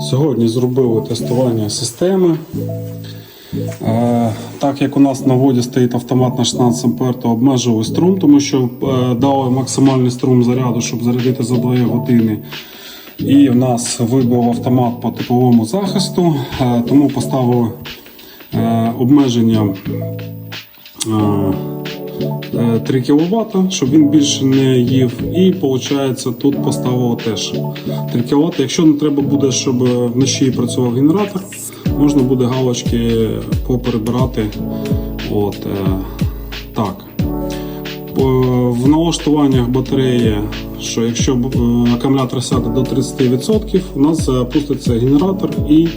Сьогодні зробили тестування системи. Е, Так як у нас на воді стоїть автомат на 16 А, то обмежили струм, тому що е, дали максимальний струм заряду, щоб зарядити за 2 години. І в нас вибив автомат по тепловому захисту, е, тому поставили обмеження 3 кВт, щоб він більше не їв. І виходить, тут поставило теж 3 кВт. Якщо не треба буде, щоб вночі працював генератор, можна буде галочки поперебирати. От, е, так. В налаштуваннях батареї, що якщо е, акумулятор сяде до 30%, у нас запуститься генератор і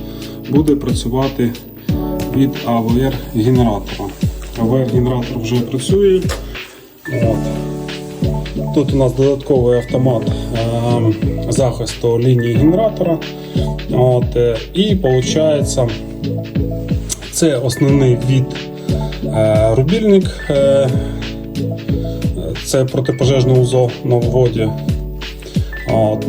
буде працювати від AVR генератора. AVR генератор вже працює. От. Тут у нас додатковий автомат е, захисту лінії генератора. От, е, і виходить, це основний від е, рубільник. Е, це протипожежне УЗО на вводі. От,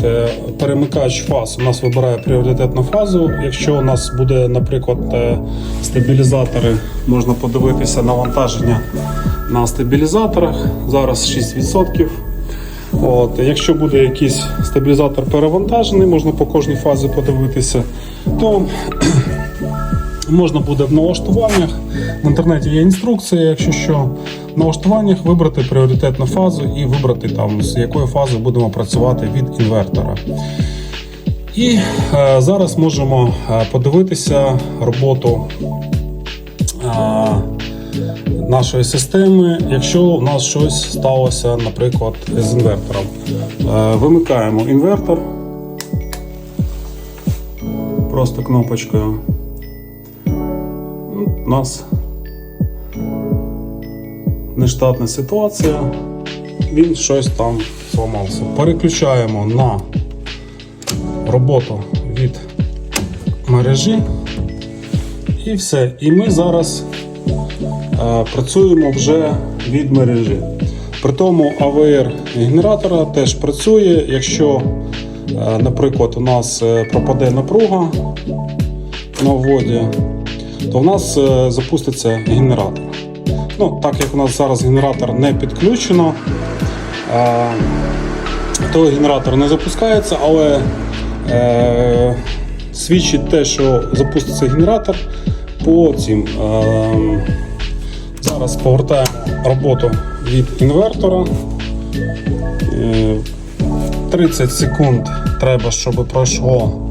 перемикач фаз у нас вибирає пріоритетну фазу. Якщо у нас буде, наприклад, е, стабілізатори, можна подивитися навантаження на стабілізаторах. Зараз 6%. От, якщо буде якийсь стабілізатор перевантажений, можна по кожній фазі подивитися, то можна буде в налаштуваннях. В інтернеті є інструкція, якщо що, в налаштуваннях вибрати пріоритетну фазу і вибрати там, з якої фази будемо працювати від інвертора. І е, зараз можемо е, подивитися роботу е, нашої системи, якщо у нас щось сталося, наприклад, з інвертором. Е, вимикаємо інвертор просто кнопочкою. У нас нештатна ситуація, він щось там зламався. Переключаємо на роботу від мережі і все. І ми зараз е, працюємо вже від мережі. При тому АВР генератора теж працює, якщо, е, наприклад, у нас е, пропаде напруга на вводі, то в нас е, запуститься генератор. Ну, так як у нас зараз генератор не підключено, е, то генератор не запускається, але е, свідчить те, що запуститься генератор по. Е, зараз повертаємо роботу від інвертора. Е, 30 секунд треба, щоб пройшло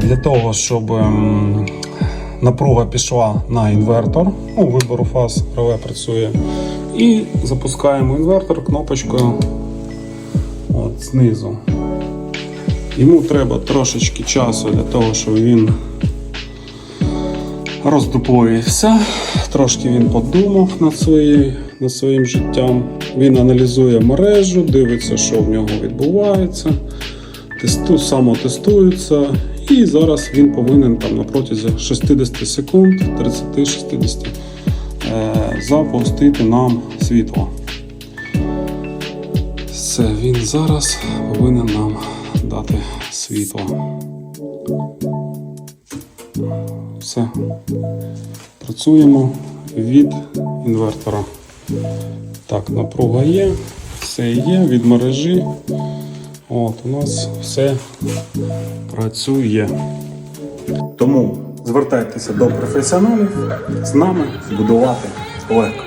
для того, щоб ем, напруга пішла на інвертор. Ну, вибору фаз реле працює. І запускаємо інвертор кнопочкою от, знизу. Йому треба трошечки часу для того, щоб він роздуплоївся. Трошки він подумав над, своєю, над своїм життям. Він аналізує мережу, дивиться, що в нього відбувається, тесту, самотестується. І зараз він повинен там на протязі 60 секунд, 30-60 е, запустити нам світло. Все, він зараз повинен нам дати світло. Все. Працюємо від інвертора. Так, напруга є, все є від мережі. От, у нас все працює. Тому звертайтеся до професіоналів з нами будувати легко.